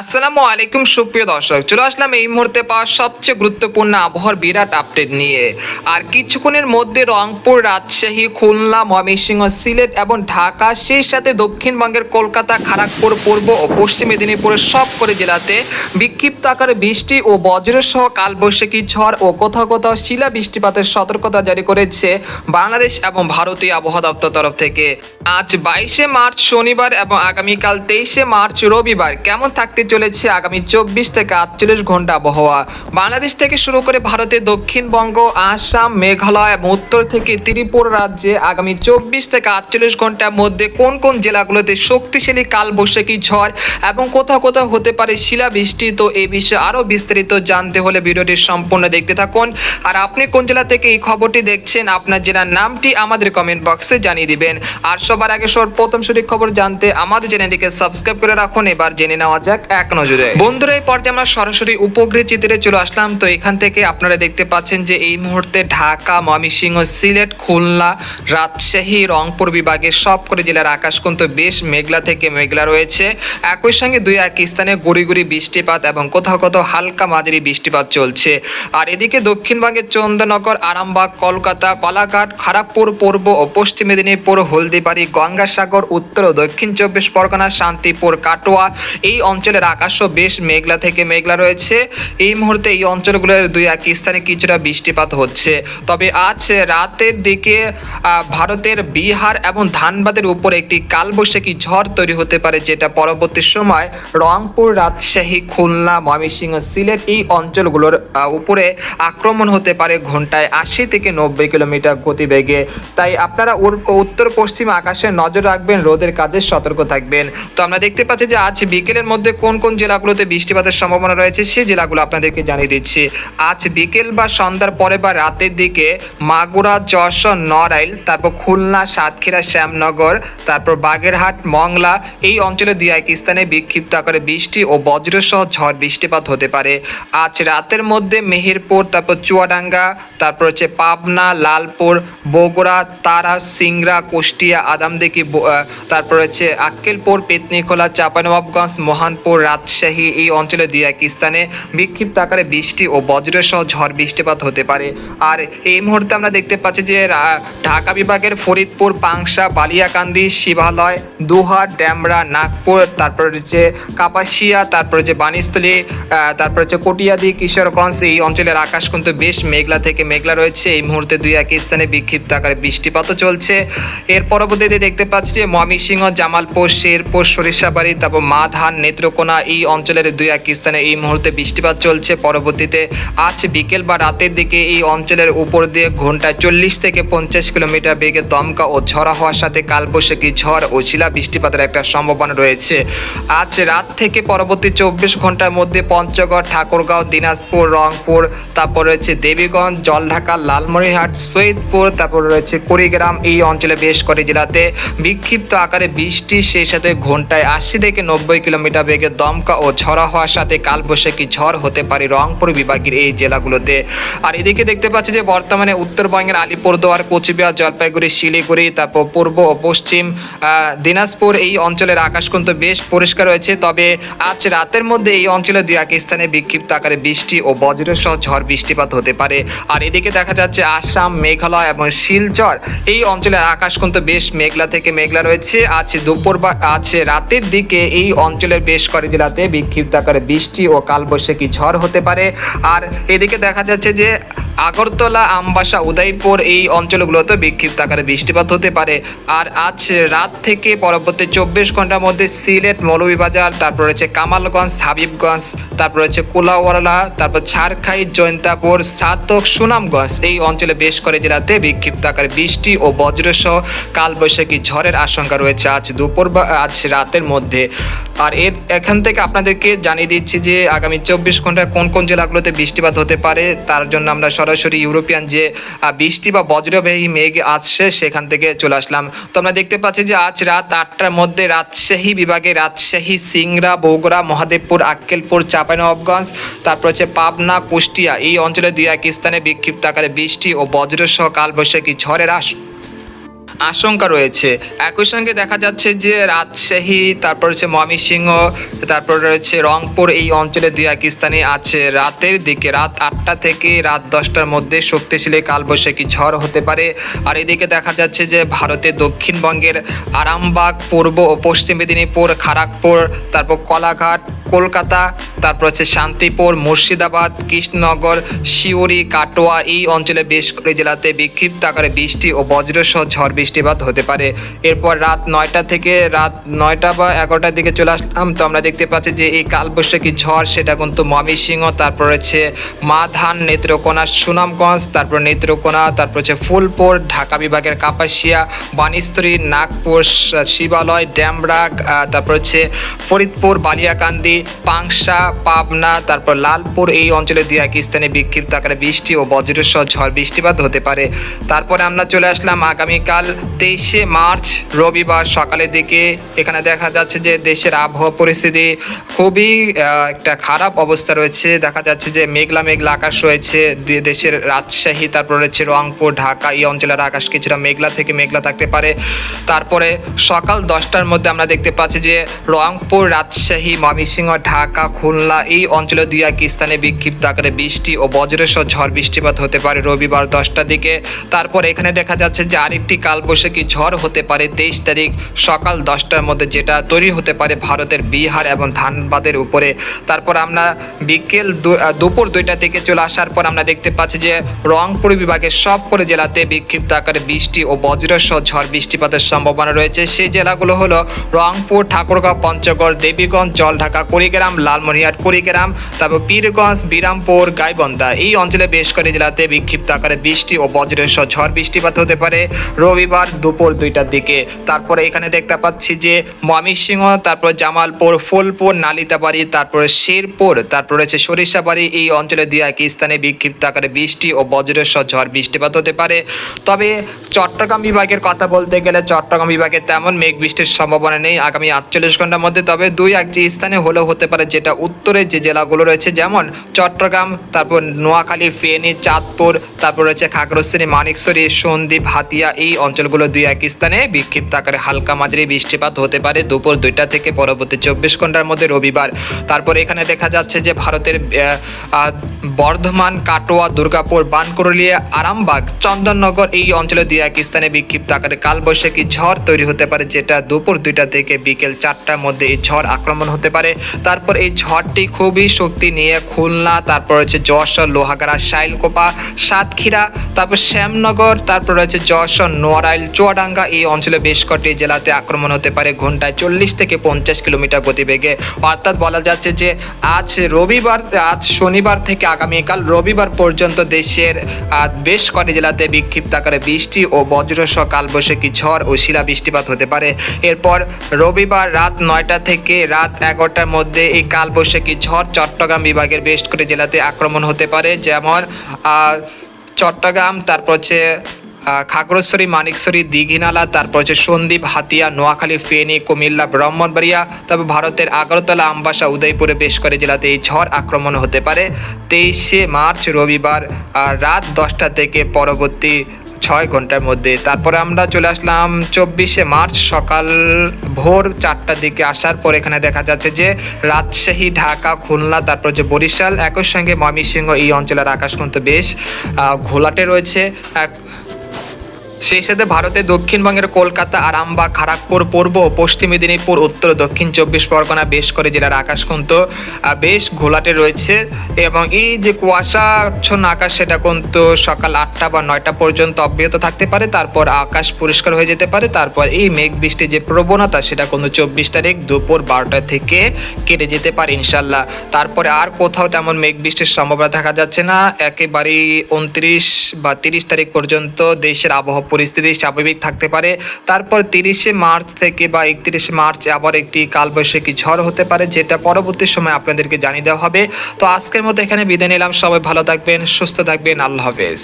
আসসালামু আলাইকুম, সুপ্রিয় দর্শক। চলে আসলাম এই মুহূর্তে পাওয়া সবচেয়ে গুরুত্বপূর্ণ আবহাওয়ার বিরাট আপডেট নিয়ে। আর কিছুক্ষণের মধ্যে রংপুর, রাজশাহী, খুলনা, ময়মনসিংহ, সিলেট এবং ঢাকা, সেই সাথে দক্ষিণবঙ্গের কলকাতা খড়গপুর পূর্ব ও পশ্চিম মেদিনীপুরের সব করে জেলাতে বিক্ষিপ্ত আকারে বৃষ্টি ও বজ্রসহ কালবৈশাখী ঝড় ও কোথাও কোথাও শিলা বৃষ্টিপাতের সতর্কতা জারি করেছে বাংলাদেশ এবং ভারতীয় আবহাওয়া দপ্তর তরফ থেকে। আজ বাইশে মার্চ শনিবার এবং আগামীকাল তেইশে মার্চ রবিবার কেমন থাকতে চলেছে আগামী চব্বিশ থেকে আটচল্লিশ ঘণ্টা আবহাওয়া? বাংলাদেশ থেকে শুরু করে ভারতের দক্ষিণবঙ্গ, আসাম, মেঘালয় এবং উত্তর থেকে ত্রিপুরা রাজ্যে আগামী চব্বিশ থেকে আটচল্লিশ ঘণ্টার মধ্যে কোন কোন জেলাগুলোতে শক্তিশালী কালবৈশাখী ঝড় এবং কোথাও কোথাও হতে পারে শিলাবৃষ্টি? তো এই বিষয়ে আরও বিস্তারিত জানতে হলে ভিডিওটি সম্পূর্ণ দেখতে থাকুন। আর আপনি কোন জেলা থেকে এই খবরটি দেখছেন, আপনার জেলার নামটি আমাদের কমেন্ট বক্সে জানিয়ে দিবেন। আর সবার আগে সর, প্রথম সঠিক খবর জানতে আমাদের চ্যানেলটিকে সাবস্ক্রাইব করে রাখুন। এবার জেনে নেওয়া যাক এক নজরে। বন্ধুরা, এই পর্যায়ে আমরা সরাসরি উপগ্রহ চিত্রে চলে আসলাম। তো এখান থেকে আপনারা দেখতে পাচ্ছেন যে এই মুহূর্তে ঢাকা, ময়মনসিংহ, সিলেট, খুলনা, রাজশাহী, রংপুর বিভাগের সব করে জেলার আকাশ কিন্তু বেশ মেঘলা থেকে মেঘলা রয়েছে। একই সঙ্গে দুই এক স্থানে গুড়ি গুড়ি বৃষ্টিপাত এবং কোথাও কোথাও হালকা মাঝারি বৃষ্টিপাত চলছে। আর এদিকে দক্ষিণবঙ্গের চন্দননগর আরামবাগ, কলকাতা কলাঘাট খড়গপুর, পূর্ব ও পশ্চিম মেদিনীপুর, হলদিবাড়ি গঙ্গাসাগর, উত্তর ও দক্ষিণ চব্বিশ পরগনা, শান্তিপুর, কাটোয়া, এই অঞ্চলের আকাশও বেশ মেঘলা থেকে মেঘলা রয়েছে। এই মুহূর্তে এই অঞ্চলগুলোর দুই এক স্থানে কিছুটা বৃষ্টিপাত হচ্ছে। তবে আজ রাতের দিকে ভারতের বিহার এবং ধানবাদের উপর একটি কালবৈশাখী ঝড় তৈরি হতে পারে, যেটা পরবর্তী সময় রংপুর, রাজশাহী, খুলনা, ময়মনসিংহ, সিলেট এই অঞ্চলগুলোর উপরে আক্রমণ হতে পারে ঘন্টায় আশি থেকে নব্বই কিলোমিটার গতিবেগে। তাই আপনারা উত্তর পশ্চিম আকাশে নজর রাখবেন, রোদের কাজে সতর্ক থাকবেন। তো আমরা দেখতে পাচ্ছি যে আজ বিকেলের মধ্যে কোন কোন জেলাগুলোতে বৃষ্টিপাতের সম্ভাবনা রয়েছে সেই জেলাগুলো আপনাদেরকে জানিয়ে দিচ্ছি। আজ বিকেল বা সন্ধ্যার পরে বা রাতের দিকে মাগুরা, যশোর, নড়াইল, তারপর খুলনা, সাতক্ষীরা, শ্যামনগর, তারপর বাগেরহাট, মংলা এই অঞ্চলে দুই এক স্থানে বিক্ষিপ্ত আকারে বৃষ্টি ও বজ্রসহ ঝড় বৃষ্টিপাত হতে পারে। আজ রাতের মধ্যে মেহেরপুর, তারপর চুয়াডাঙ্গা, তারপর হচ্ছে পাবনা, লালপুর, বগুড়া, তারা, সিংড়া, কুষ্টিয়া ব- আহ, তারপর হচ্ছে আক্কেলপুর পেতনিখোলা চাঁপানবাবগঞ্জ মহানপুর রাজশাহী এই অঞ্চলে দুই এক স্থানে বিক্ষিপ্ত আকারে বৃষ্টি ও বজ্রসহ ঝড় বৃষ্টিপাত হতে পারে। আর এই মুহূর্তে আমরা দেখতে পাচ্ছি যে ঢাকা বিভাগের ফরিদপুর পাংশা বালিয়াকান্দি শিবালয় দুহাট ড্যামরা নাগপুর তারপর হচ্ছে কাপাসিয়া তারপর হচ্ছে বানিস্থলী তারপর হচ্ছে কটিয়াদি কিশোরগঞ্জ এই অঞ্চলের আকাশ কিন্তু বেশ মেঘলা থেকে মেঘলা রয়েছে। এই মুহূর্তে দুই এক স্থানে বিক্ষিপ্ত আকারে বৃষ্টিপাতও চলছে। এর পরবর্তীতে দেখতে পাচ্ছি যে ময়মনসিংহ, জামালপুর, শেরপুর, সরিষাবাড়ি, তারপর মাধান, নেত্রকোনা এই অঞ্চলের দুই এক স্থানে এই মুহূর্তে বৃষ্টিপাত চলছে। পরবর্তীতে আজ বিকেল বা রাতের দিকে এই অঞ্চলের উপর দিয়ে ঘন্টায় চল্লিশ থেকে পঞ্চাশ কিলোমিটার বেগে দমকা ও ঝড়া হওয়ার সাথে কালবৈশাখী ঝড় ও শিলা বৃষ্টিপাতের একটা সম্ভাবনা রয়েছে। আজ রাত থেকে পরবর্তী চব্বিশ ঘণ্টার মধ্যে পঞ্চগড়, ঠাকুরগাঁও, দিনাজপুর, রংপুর, তারপর রয়েছে দেবীগঞ্জ, জলঢাকা, লালমনিরহাট, সৈয়দপুর, তারপর রয়েছে কুড়িগ্রাম, এই অঞ্চলে বেশ করে জেলাতে বিক্ষিপ্ত আকারে বৃষ্টি, সেই সাথে ঘন্টায় আশি থেকে নব্বই কিলোমিটার বেগে দমকা ও ঝড়া হওয়ার সাথে কালবৈশাখী ঝড় হতে পারে রংপুর বিভাগের এই জেলাগুলোতে। আর এদিকে দেখতে পাচ্ছি যে বর্তমানে উত্তরবঙ্গের আলিপুরদুয়ার, কোচবিহার, জলপাইগুড়ি, শিলিগুড়ি, তারপর পূর্ব ও পশ্চিম দিনাজপুর এই অঞ্চলের আকাশ কিন্তু বেশ পরিষ্কার রয়েছে। তবে আজ রাতের মধ্যে এই অঞ্চলে দুই এক স্থানে বিক্ষিপ্ত আকারে বৃষ্টি ও বজ্রসহ ঝড় বৃষ্টিপাত হতে পারে। আর এদিকে দেখা যাচ্ছে আসাম, মেঘালয় এবং শিলচর এই অঞ্চলের আকাশ কিন্তু বেশ মেঘলা থেকে মেঘলা রয়েছে। আজ দুপুর বা, আজ রাতের দিকে এই অঞ্চলের বেশ কয়েক জেলাতে বিক্ষিপ্ত আকারে বৃষ্টি ও কালবৈশাখী ঝড় হতে পারে। আর এদিকে দেখা যাচ্ছে যে আগরতলা, আমবাসা, উদয়পুর এই অঞ্চলগুলোতে বিক্ষিপ্ত আকারে বৃষ্টিপাত হতে পারে। আর আজ রাত থেকে পরবর্তী চব্বিশ ঘণ্টার মধ্যে সিলেট, মৌলভীবাজার, তারপর রয়েছে কামালগঞ্জ, হাবিবগঞ্জ, তারপর রয়েছে কোলাওয়ালা তারপর ছাড়খাই জৈন্তাপুর, সাতক, সুনামগঞ্জ এই অঞ্চলে বেশ করে জেলাতে বিক্ষিপ্ত আকারে বৃষ্টি ও বজ্রসহ কালবৈশাখী ঝড়ের আশঙ্কা রয়েছে আজ দুপুর বা আজ রাতের মধ্যে। আর এর এখান থেকে আপনাদেরকে জানিয়ে দিচ্ছি যে আগামী চব্বিশ ঘন্টায় কোন কোন জেলাগুলোতে বৃষ্টিপাত হতে পারে, তার জন্য আমরা সরাসরি ইউরোপিয়ান যে বৃষ্টি বা বজ্রবাহী মেঘ আসছে সেখান থেকে চলে আসলাম। তো আমরা দেখতে পাচ্ছি যে আজ রাত আটটার মধ্যে রাজশাহী বিভাগে রাজশাহী, সিংড়া, বগুড়া, মহাদেবপুর, আক্কেলপুর, চাঁপাইনবাবগঞ্জ, তারপর হচ্ছে পাবনা, কুষ্টিয়া এই অঞ্চলে দুই এক স্থানে বিক্ষিপ্ত আকারে বৃষ্টি ও বজ্রসহ কালবৈশাখী ঝড়ের আশ আশঙ্কা রয়েছে। একই সঙ্গে দেখা যাচ্ছে যে রাজশাহী, তারপর হচ্ছে ময়মনসিংহ, তারপর রয়েছে রংপুর, এই অঞ্চলে দুই এক স্থানে আছে। রাতের দিকে রাত আটটা থেকে রাত দশটার মধ্যে শক্তিশালী কালবৈশাখী ঝড় হতে পারে। আর এদিকে দেখা যাচ্ছে যে ভারতের দক্ষিণবঙ্গের আরামবাগ, পূর্ব ও পশ্চিম মেদিনীপুর খড়গপুর তারপর কলাঘাট কলকাতা, তারপর হচ্ছে শান্তিপুর, মুর্শিদাবাদ, কৃষ্ণনগর শিউরি কাটোয়া, এই অঞ্চলে বেশ করে জেলাতে বিক্ষিপ্ত আকারে বৃষ্টি ও বজ্রসহ ঝড় বৃষ্টিপাত হতে পারে। এরপর রাত নয়টা থেকে রাত নয়টা বা এগারোটার দিকে চলে আসলাম। তো আমরা দেখতে পাচ্ছি যে এই কালবৈশাখী ঝড়, সেটা কিন্তু ময়মনসিংহ, তারপর হচ্ছে মাধান, নেত্রকোনা, সুনামগঞ্জ, তারপর নেত্রকোনা, তারপর হচ্ছে ফুলপুর, ঢাকা বিভাগের কাপাসিয়া বানিস্তরী নাগপুর শিবালয় ড্যামরাগ তারপর হচ্ছে ফরিদপুর, বালিয়াকান্দি পাংশা, পাবনা, তারপর লালপুর এই অঞ্চলে দুই এক স্থানে বিক্ষিপ্ত আকারে বৃষ্টি ও বজ্রসহ ঝড় বৃষ্টিপাত হতে পারে। তারপরে আমরা চলে আসলাম আগামীকাল তেইশে মার্চ, রবিবার সকালের দিকে। এখানে দেখা যাচ্ছে যে দেশের আবহাওয়া পরিস্থিতি খুবই একটা খারাপ অবস্থা রয়েছে। দেখা যাচ্ছে যে মেঘলা মেঘলা আকাশ রয়েছে। দে- দেশের রাজশাহী, তারপর রয়েছে রংপুর, ঢাকা, এই অঞ্চলের আকাশ কিছুটা মেঘলা থেকে মেঘলা থাকতে পারে। তারপরে সকাল দশটার মধ্যে আমরা দেখতে পাচ্ছি যে রংপুর, রাজশাহী, ময়মনসিংহ ঢাকা, খুলনা এই অঞ্চলে দুই এক স্থানে বিক্ষিপ্ত আকারে বৃষ্টি ও বজ্রসহ ঝড় বৃষ্টিপাত হতে পারে রবিবার দশটার দিকে। তারপর এখানে দেখা যাচ্ছে যে আরেকটি কালবৈশাখী ঝড় হতে পারে তেইশ তারিখ সকাল দশটার মধ্যে, যেটা তৈরি হতে পারে ভারতের বিহার এবং ধানবাদের উপরে। তারপর আমরা বিকেল দুপুর দুইটা থেকে চলে আসার পর আমরা দেখতে পাচ্ছি যে রংপুর বিভাগের সব করে জেলাতে বিক্ষিপ্ত আকারে বৃষ্টি ও বজ্রসহ ঝড় বৃষ্টিপাতের সম্ভাবনা রয়েছে। সেই জেলাগুলো হলো রংপুর, ঠাকুরগাঁও, পঞ্চগড়, দেবীগঞ্জ জল জলঢাকা কুড়িগ্রাম লালমনিরহাট কুড়িগ্রাম, তারপর পীরগঞ্জ, বিরামপুর, গাইবন্ধা। এই অঞ্চলে বেশ করে জেলাতে বিক্ষিপ্ত আকারে বৃষ্টি ও বজ্রসহ ঝড় বৃষ্টিপাত হতে পারে রবিবার দুপুর দুইটার দিকে। তারপরে এখানে দেখতে পাচ্ছি যে ময়মনসিংহ, তারপর জামালপুর, ফুলপুর, নালিতাবাড়ি, তারপরে শেরপুর, তারপর রয়েছে সরিষাবাড়ি। এই অঞ্চলে দুই এক স্থানে বিক্ষিপ্ত আকারে বৃষ্টি ও বজ্রসহ ঝড় বৃষ্টিপাত হতে পারে। তবে চট্টগ্রাম বিভাগের কথা বলতে গেলে চট্টগ্রাম বিভাগে তেমন মেঘ বৃষ্টির সম্ভাবনা নেই। আগামী আটচল্লিশ ঘণ্টার মধ্যে, তবে দুই এক যে স্থানে হলেও হতে পারে, যেটা উত্তরের যে জেলাগুলো রয়েছে, যেমন চট্টগ্রাম, তারপর নোয়াখালী, ফেনী, চাঁদপুর, তারপর রয়েছে খাগড়াছড়ি মানিকছড়ি সন্দ্বীপ, হাতিয়া, এই অঞ্চলগুলো দুই এক স্থানে বিক্ষিপ্ত আকারে হালকা মাঝারি বৃষ্টিপাত হতে পারে দুপুর দুইটা থেকে পরবর্তী চব্বিশ ঘণ্টার মধ্যে রবিবার। তারপর এখানে দেখা যাচ্ছে যে ভারতের বর্ধমান, কাটোয়া, দুর্গাপুর বানকুরলিয়া আরামবাগ, চন্দননগর এই অঞ্চলে দুই এক স্থানে বিক্ষিপ্ত আকারে কালবৈশাখী ঝড় তৈরি হতে পারে, যেটা দুপুর দুইটা থেকে বিকেল চারটার মধ্যে এই ঝড় আক্রমণ হতে পারে। তারপর এই ঝড়টি খুবই শক্তি নিয়ে খুলনা, তারপর হচ্ছে যশোর, লোহাগাড়া, শাইলকোপা, সাতক্ষীরা, তারপর শ্যামনগর, তারপর রয়েছে যশোর, নোয়ারাইল, চুয়াডাঙ্গা, এই অঞ্চলে বেশ কটি জেলাতে আক্রমণ হতে পারে ঘন্টায় চল্লিশ থেকে পঞ্চাশ কিলোমিটার গতিবেগে। অর্থাৎ বলা যাচ্ছে যে আজ রবিবার, আজ শনিবার থেকে আগামীকাল রবিবার পর্যন্ত দেশের বেশ কটি জেলাতে বিক্ষিপ্ত আকারে বৃষ্টি ও বজ্রসহ কালবৈশাখী ঝড় ও শিলা বৃষ্টিপাত হতে পারে। এরপর রবিবার রাত নয়টা থেকে রাত এগারোটার মধ্যে এই কালবৈশাখী ঝড় চট্টগ্রাম বিভাগের বেশ করে জেলাতে আক্রমণ হতে পারে, যেমন চট্টগ্রাম, তারপর হচ্ছে খাগড়াছড়ি, মানিকছড়ি, দীঘিনালা, তারপর হচ্ছে সন্দ্বীপ, হাতিয়া, নোয়াখালী, ফেনী, কুমিল্লা, ব্রাহ্মণবাড়িয়া তারপর ভারতের আগরতলা, আমবাসা, উদয়পুরে বেশ করে জেলাতে এই ঝড় আক্রমণ হতে পারে। তেইশে মার্চ, রবিবার রাত দশটা থেকে পরবর্তী ছয় ঘণ্টার মধ্যে। তারপরে আমরা চলে আসলাম চব্বিশে মার্চ, সকাল ভোর চারটার দিকে আসার পর এখানে দেখা যাচ্ছে যে রাজশাহী, ঢাকা, খুলনা, তারপর যে বরিশাল, একই সঙ্গে ময়মনসিংহ এই অঞ্চলের আকাশ কিন্তু বেশ ঘোলাটে রয়েছে। সেই সাথে ভারতের দক্ষিণবঙ্গের কলকাতা আরামবাগ খড়গপুর পূর্ব পশ্চিম মেদিনীপুর, উত্তর দক্ষিণ চব্বিশ পরগনা বেশ করে জেলার আকাশ কিন্তু বেশ ঘোলাটে রয়েছে। এবং এই যে কুয়াশাচ্ছন্ন আকাশ, সেটা কিন্তু সকাল আটটা বা নয়টা পর্যন্ত অব্যাহত থাকতে পারে। তারপর আকাশ পরিষ্কার হয়ে যেতে পারে। তারপর এই মেঘ বৃষ্টির যে প্রবণতা, সেটা কিন্তু চব্বিশ তারিখ দুপুর বারোটা থেকে কেটে যেতে পারে ইনশাল্লাহ তারপরে আর কোথাও তেমন মেঘ বৃষ্টির সম্ভাবনা দেখা যাচ্ছে না। একেবারেই উনত্রিশ বা তিরিশ তারিখ পর্যন্ত দেশের আবহাওয়া পরিস্থিতি স্বাভাবিক থাকতে পারে। তারপর তিরিশে মার্চ থেকে বা একত্রিশে মার্চ আবার একটি কালবৈশাখী ঝড় হতে পারে, যেটা পরবর্তী সময় আপনাদেরকে জানিয়ে দেওয়া হবে। তো আজকের মতো এখানে বিদায় নিলাম। সবাই ভালো থাকবেন, সুস্থ থাকবেন। আল্লাহ হাফেজ।